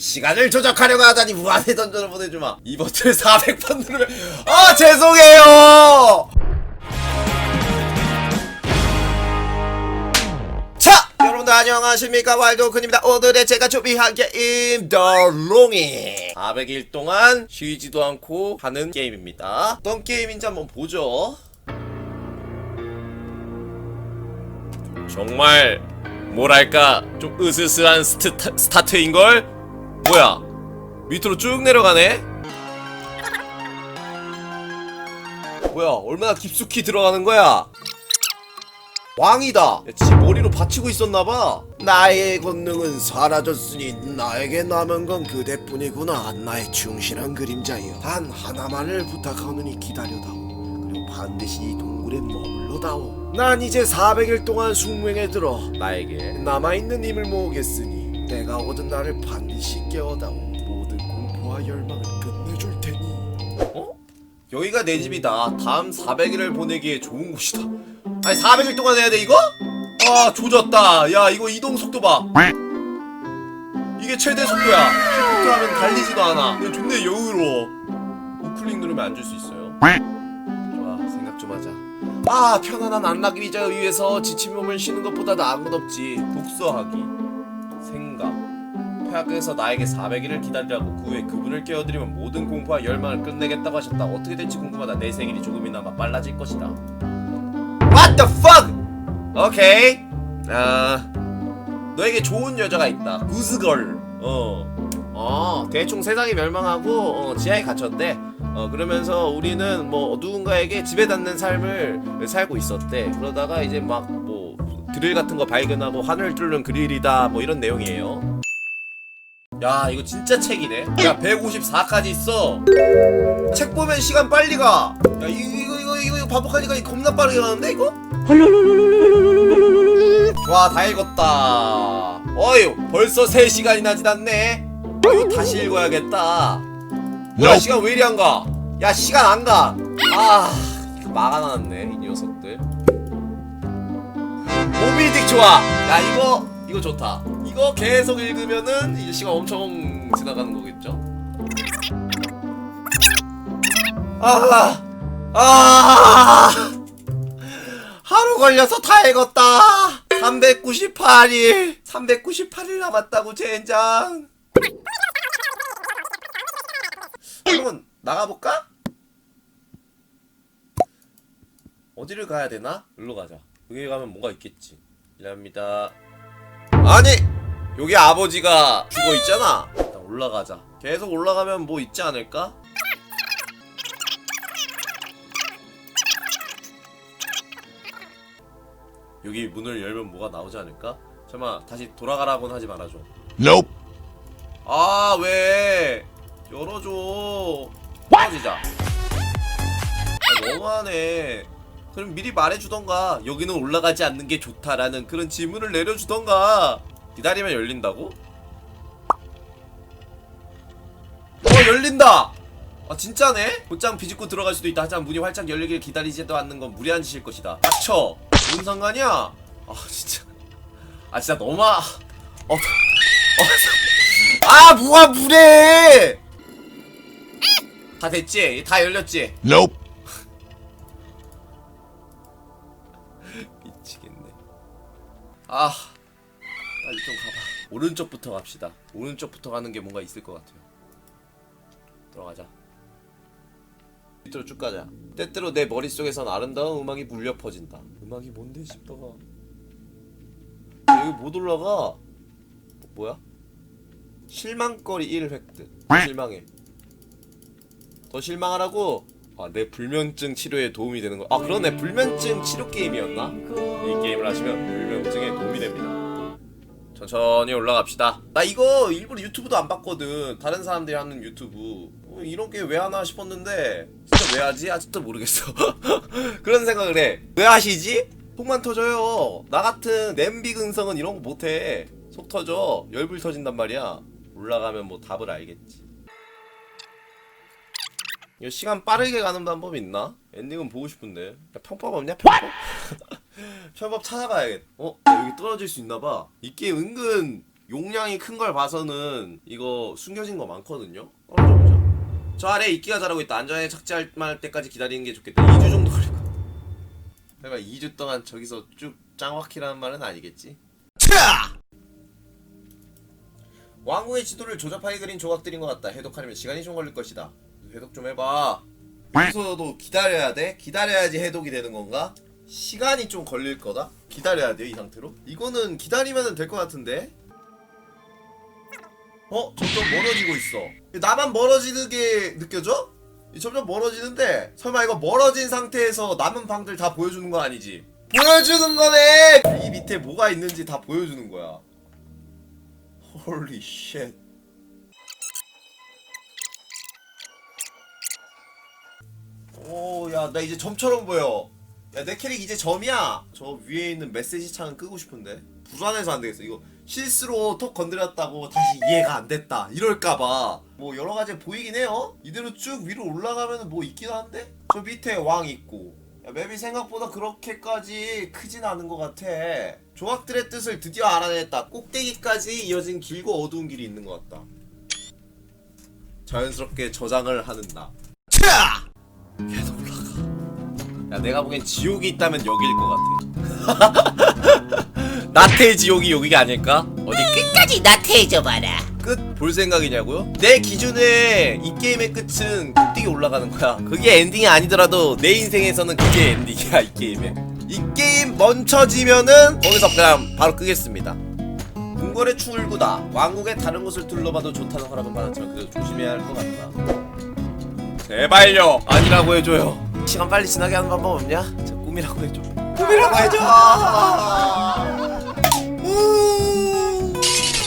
시간을 조작하려고 하다니 무한의 던전을 보내주마. 이 버튼을 400번 누르면 아 죄송해요! 자 여러분들 안녕하십니까? 와일드워크입니다. 오늘의 제가 준비한 게임 더롱이 400일 동안 쉬지도 않고 하는 게임입니다. 어떤 게임인지 한번 보죠. 정말 뭐랄까 좀 으스스한 스타, 스타트인걸? 뭐야? 밑으로 쭉 내려가네? 뭐야 얼마나 깊숙이 들어가는 거야? 왕이다. 야, 지 머리로 받치고 있었나봐. 나의 권능은 사라졌으니 나에게 남은 건 그대뿐이구나. 나의 충실한 그림자여. 단 하나만을 부탁하노니 기다려다오. 그리고 반드시 이 동굴에 머물러다오. 난 이제 400일 동안 숙명에 들어 나에게 남아있는 힘을 모으겠으니 내가 얻은 나를 반드시 깨워다오. 모든 공포와 열망을 끝내줄 테니. 어? 여기가 내 집이다. 다음 400일을 보내기에 좋은 곳이다. 아니 400일 동안 해야 돼 이거? 아 조졌다. 야 이거 이동 속도 봐. 이게 최대 속도야. 시프트 하면 달리지도 않아. 이거 존나 여유로워. 우클릭 누르면 앉을 수 있어요. 좋아 생각 좀 하자. 아 편안한 안락의 의자 위에서 지친 몸을 쉬는 것보다 나은 건 없지. 독서하기 폐하께서 나에게 400일을 기다리라고 그 후에 그분을 깨워드리면 모든 공포와 열망을 끝내겠다고 하셨다. 어떻게 될지 궁금하다. 내 생일이 조금이나마 빨라질 것이다. What the fuck? 오케이 아 너에게 좋은 여자가 있다. 구스걸. 어. 어, 대충 세상이 멸망하고 어, 지하에 갇혔대. 어, 그러면서 우리는 뭐 누군가에게 지배받는 삶을 살고 있었대. 그러다가 이제 막 뭐 드릴 같은 거 발견하고 하늘 뚫는 그릴이다. 뭐 이런 내용이에요. 야 이거 진짜 책이네. 야 154까지 있어. 책 보면 시간 빨리 가. 야 이거 이거 이거 이거 반복하니까 겁나 빠르게 가는데 이거? 와다 읽었다. 어휴 벌써 3시간이나 지났네. 아, 이거 다시 읽어야겠다. 뭐야 시간 왜 이리 안 가? 야 시간 안 가. 아 막아놨네 이 녀석들. 모비딕 좋아. 야 이거 이거 좋다. 이거 계속 읽으면은 이제 시간 엄청 지나가는 거겠죠? 아, 아, 하루 걸려서 다 읽었다. 398일, 398일 남았다고 젠장. 한번 나가볼까? 어디를 가야 되나? 일로 가자. 여기 가면 뭔가 있겠지. 미안합니다. 아니! 여기 아버지가 죽어 있잖아. 일단 올라가자. 계속 올라가면 뭐 있지 않을까? 여기 문을 열면 뭐가 나오지 않을까? 잠깐만 다시 돌아가라고는 하지 말아줘. Nope. 아 왜? 열어줘. 떨어지자. 아, 너무하네. 그럼 미리 말해주던가 여기는 올라가지 않는 게 좋다라는 그런 지문을 내려주던가 기다리면 열린다고? 어 열린다! 아 진짜네? 곧장 비집고 들어갈 수도 있다 하지만 문이 활짝 열리길 기다리지도 않는 건 무리한 짓일 것이다 닥쳐! 뭔 상관이야? 아 진짜 아 진짜 너무 아... 어... 어... 아 뭐가 무례해! 다 됐지? 다 열렸지? Nope. 미치겠네. 아. 오른쪽부터 갑시다. 오른쪽부터 가는 게 뭔가 있을 것 같아요. 들어가자. 밑으로 쭉 가자. 때때로 내 머릿속에선 아름다운 음악이 물려 퍼진다. 음악이 뭔데 싶다가 여기 못 올라가. 뭐야? 실망거리 1 획득. 실망해. 더 실망하라고? 아, 내 불면증 치료에 도움이 되는 거. 아, 그러네. 불면증 치료 게임이었나? 이 게임을 하시면 불면증에 도움이 됩니다. 천천히 올라갑시다. 나 이거 일부러 유튜브도 안 봤거든. 다른 사람들이 하는 유튜브. 어, 이런 게 왜 하나 싶었는데 진짜 왜 하지? 아직도 모르겠어. 그런 생각을 해. 왜 하시지? 속만 터져요. 나 같은 냄비 근성은 이런 거 못해. 속 터져. 열불 터진단 말이야. 올라가면 뭐 답을 알겠지. 이거 시간 빠르게 가는 방법 있나? 엔딩은 보고 싶은데. 야, 평법 없냐? 평법? 평법 찾아가야겠. 어? 야, 여기 떨어질 수 있나봐. 이 게임 은근 용량이 큰 걸 봐서는 이거 숨겨진 거 많거든요. 떨어져 보자. 저 아래 이끼가 자라고 있다. 안전하게 착지할 만 때까지 기다리는 게 좋겠다. 2주 정도 걸릴 것 같아. 설마 2주 동안 저기서 쭉 짱확히라는 말은 아니겠지? 차! 왕궁의 지도를 조잡하게 그린 조각들인 것 같다. 해독하려면 시간이 좀 걸릴 것이다. 해독 좀 해봐. 여기서도 기다려야 돼? 기다려야지 해독이 되는 건가? 시간이 좀 걸릴 거다? 기다려야 돼요 이 상태로? 이거는 기다리면 될 것 같은데? 어? 점점 멀어지고 있어 나만 멀어지는 게 느껴져? 점점 멀어지는데 설마 이거 멀어진 상태에서 남은 방들 다 보여주는 거 아니지? 보여주는 거네! 이 밑에 뭐가 있는지 다 보여주는 거야 홀리 쉣 오, 야, 나 이제 점처럼 보여. 야, 내 캐릭 이제 점이야. 저 위에 있는 메시지 창은 끄고 싶은데. 불안해서 안 되겠어. 이거 실수로 톡 건드렸다고 다시 이해가 안 됐다. 이럴까봐. 뭐 여러 가지 보이긴 해요. 이대로 쭉 위로 올라가면 뭐 있긴 한데? 저 밑에 왕 있고. 야, 맵이 생각보다 그렇게까지 크진 않은 것 같아. 조각들의 뜻을 드디어 알아냈다. 꼭대기까지 이어진 길고 어두운 길이 있는 것 같다. 자연스럽게 저장을 하는 나. 차! 야, 내가 보기엔 지옥이 있다면 여기일 것 같아. 나태의 지옥이 여기가 아닐까? 어디 끝까지 나태해져 봐라. 끝 볼 생각이냐고요? 내 기준에 이 게임의 끝은 꼭대기 올라가는 거야. 그게 엔딩이 아니더라도 내 인생에서는 그게 엔딩이야 이 게임에. 이 게임 멈춰지면은 거기서 그냥 바로 끄겠습니다. 궁궐의 출구다. 왕국의 다른 곳을 둘러봐도 좋다는 허락은 받았지만 그래도 조심해야 할 것 같다. 제발요. 아니라고 해줘요. 시간 빨리 지나게 하는 방법 없냐? 저 꿈이라고 해줘. 꿈이라고 해줘.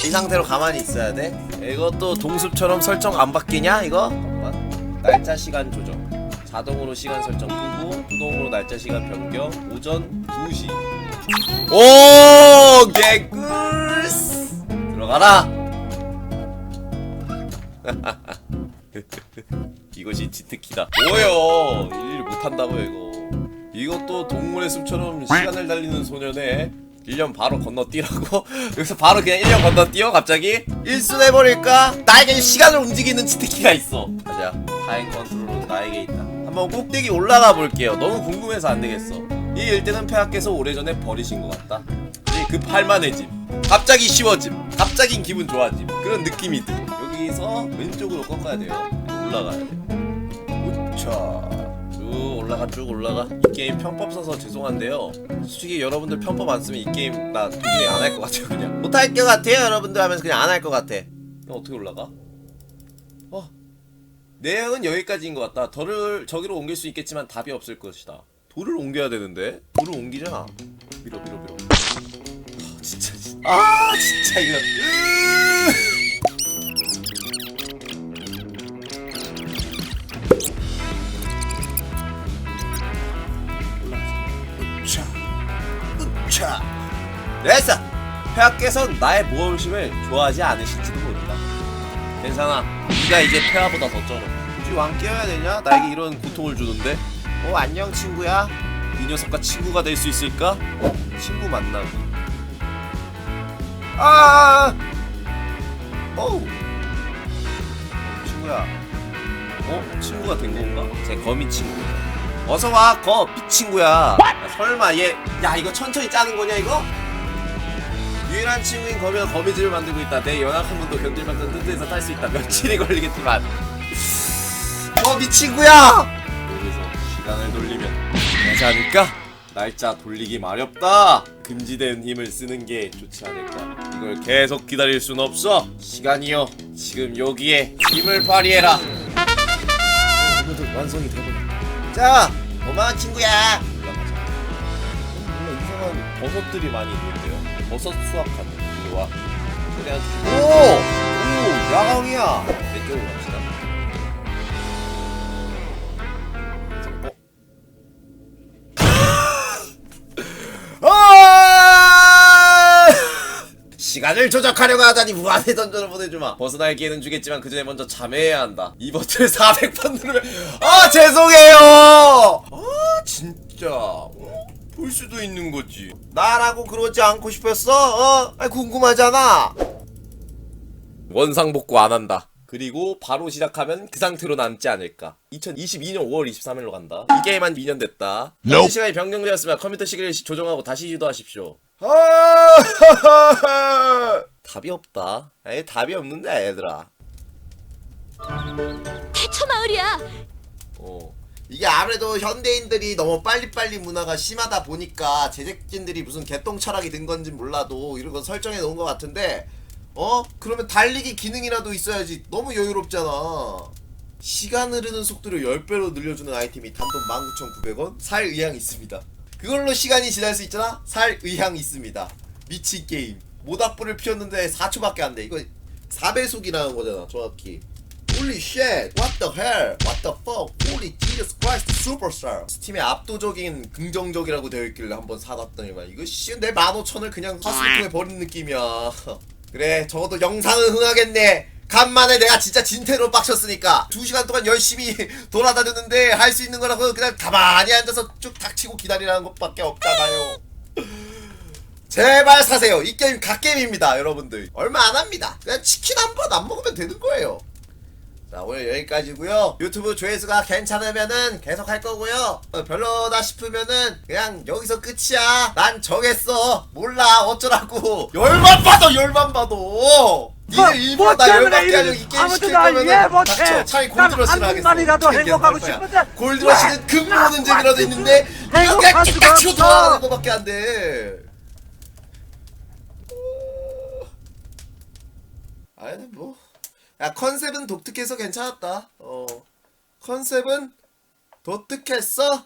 이 상태로 가만히 있어야 돼. 이것도 동숲처럼 설정 안 바뀌냐? 이거? 잠깐만. 날짜 시간 조정. 자동으로 시간 설정 끄고 수동으로 날짜 시간 변경 오전 2시. 오 개꿀스 들어가라. 이것이 치트키다. 뭐요? 일 못한다고요 이거. 이것도 동물의 숲처럼 시간을 달리는 소년의 1년 바로 건너뛰라고? 여기서 바로 그냥 1년 건너뛰어 갑자기? 일순해버릴까? 나에게 시간을 움직이는 치트키가 있어 가자 타임 컨트롤은 나에게 있다 한번 꼭대기 올라가 볼게요 너무 궁금해서 안 되겠어 이 일대는 폐하께서 오래전에 버리신 것 같다 이제 급할만해짐 갑자기 쉬워짐 갑자기 기분 좋아짐 그런 느낌이 들 여기서 왼쪽으로 꺾어야 돼요. 올라가야 돼. 우차. 쭉 올라가 쭉 올라가. 이 게임 편법 써서 죄송한데요. 솔직히 여러분들 편법 안 쓰면 이 게임 나 도중에 안할 것 같아요 그냥. 못할 것 같아요 여러분들 하면서 그냥 안 할 것 같아. 이거 어떻게 올라가? 어. 내용은 여기까지인 것 같다. 덜을 저기로 옮길 수 있겠지만 답이 없을 것이다. 돌을 옮겨야 되는데? 돌을 옮기자. 밀어 밀어 밀어. 아, 진짜. 아 진짜 이거 으 으차 으차. 됐어. 폐하께선 나의 모험심을 좋아하지 않으실지도 모른다. 괜찮아. 네가 이제 폐하보다 더 쩔어. 굳이 왕 깨워야 되냐? 나에게 이런 고통을 주는데? 어 안녕 친구야. 이 녀석과 친구가 될 수 있을까? 어? 친구 만나기 아! 어우 친구야. 어? 친구가 된 건가? 제 거미 친구야 어서 와 거 미 친구야. 야, 설마 얘 야 이거 천천히 짜는 거냐 이거? 유일한 친구인 거미가 거미집을 만들고 있다. 내 연약한 분도 견딜 만큼 뜬데서 탈 수 있다. 며칠이 걸리겠지만. 거 미 친구야! 여기서 시간을 돌리면 되지 않을까? 날짜 돌리기 마렵다. 금지된 힘을 쓰는 게 좋지 않을까? 이걸 계속 기다릴 순 없어. 시간이요 지금 여기에 힘을 발휘해라. 어, 오늘도 완성이 되버려 자 고마운 친구야 올라가자 이상한 버섯들이 많이 있는데요 버섯 수확하는 이리 와 그래가지고 오! 오! 야광이야 왼쪽으로 갑시다 시간을 조작하려고 하다니 무한의 던전을 보내주마 버스나에게는 주겠지만 그 전에 먼저 참여해야 한다 이 버튼을 400번 누르면 아 죄송해요 아 진짜 어? 볼 수도 있는 거지 나라고 그러지 않고 싶었어? 어? 아니 궁금하잖아 원상복구 안 한다. 그리고 바로 시작하면 그 상태로 남지 않을까. 2022년 5월 23일로 간다. 이 게임 한 2년 됐다. 현재 시간이 변경되었으면 컴퓨터 시기를 시- 조정하고 다시 시도하십시오. 아! 답이 없다. 에 답이 없는데 얘들아. 대처 마을이야. 어. 이게 아무래도 현대인들이 너무 빨리빨리 문화가 심하다 보니까 제작진들이 무슨 개똥 철학이 든 건지 몰라도 이런 거 설정해 놓은 것 같은데 어? 그러면 달리기 기능이라도 있어야지 너무 여유롭잖아 시간 흐르는 속도를 10배로 늘려주는 아이템이 단돈 19,900원 살 의향 있습니다 그걸로 시간이 지날 수 있잖아? 살 의향 있습니다. 미친 게임. 모닥불을 피웠는데 4초밖에 안 돼. 이거 4배속이라는 거잖아 정확히. Holy shit, what the hell, what the fuck, holy Jesus Christ, superstar. 스팀에 압도적인 긍정적이라고 되어 있길래 한번 사봤더니만 이거 씨내 15,000을 그냥 화수통에 버린 느낌이야. 그래, 적어도 영상은 흥하겠네. 간만에 내가 진짜 진태로 빡쳤으니까 2시간 동안 열심히 돌아다녔는데 할 수 있는 거라고 그냥 가만히 앉아서 쭉 닥치고 기다리라는 것밖에 없잖아요. 제발 사세요. 이 게임 갓게임입니다, 여러분들. 얼마 안 합니다. 그냥 치킨 한 번 안 먹으면 되는 거예요. 자 오늘 여기까지고요 유튜브 조회수가 괜찮으면은 계속 할 거고요 어, 별로다 싶으면은 그냥 여기서 끝이야 난 정했어 몰라 어쩌라고 열만 봐도 열만 봐도 일부러 뭐나 때문에 열받게 하려고 이 이러니? 게임 시킬 날 거면은. 닥쳐 차라리 한 하겠어 어떻게 행복하고. 싶은데 골드러시는 왜? 근무하는 재미라도 있는데 이거 행복할 그냥 수가 딱 치고 없어. 돌아가는 거밖에 안돼 아니 뭐. 야 컨셉은 독특해서 괜찮았다. 어 컨셉은 독특했어.